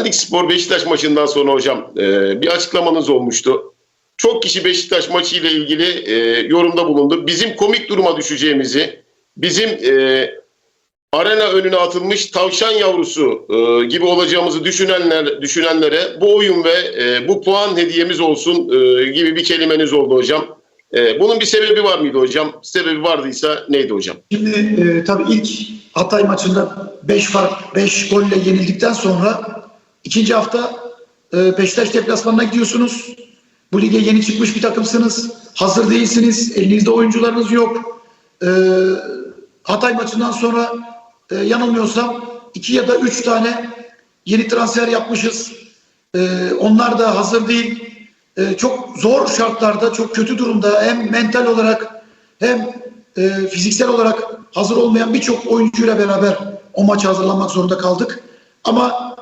Pendik Spor Beşiktaş maçından sonra hocam e, bir açıklamanız olmuştu. Çok kişi Beşiktaş maçı ile ilgili e, yorumda bulundu. Bizim komik duruma düşeceğimizi, bizim e, arena önüne atılmış tavşan yavrusu e, gibi olacağımızı düşünenler düşünenlere bu oyun ve e, bu puan hediyemiz olsun e, gibi bir kelimeniz oldu hocam. E, bunun bir sebebi var mıydı hocam? Sebebi vardıysa neydi hocam? Şimdi e, tabii ilk Hatay maçında 5 fark 5 golle yenildikten sonra ikinci hafta e, Beşiktaş deplasmanına gidiyorsunuz. Bu lige yeni çıkmış bir takımsınız. Hazır değilsiniz. Elinizde oyuncularınız yok. E, Hatay maçından sonra e, yanılmıyorsam 2 ya da 3 tane yeni transfer yapmışız. E, onlar da hazır değil. E, çok zor şartlarda, çok kötü durumda hem mental olarak hem e, fiziksel olarak hazır olmayan birçok oyuncuyla beraber o maça hazırlanmak zorunda kaldık. Ama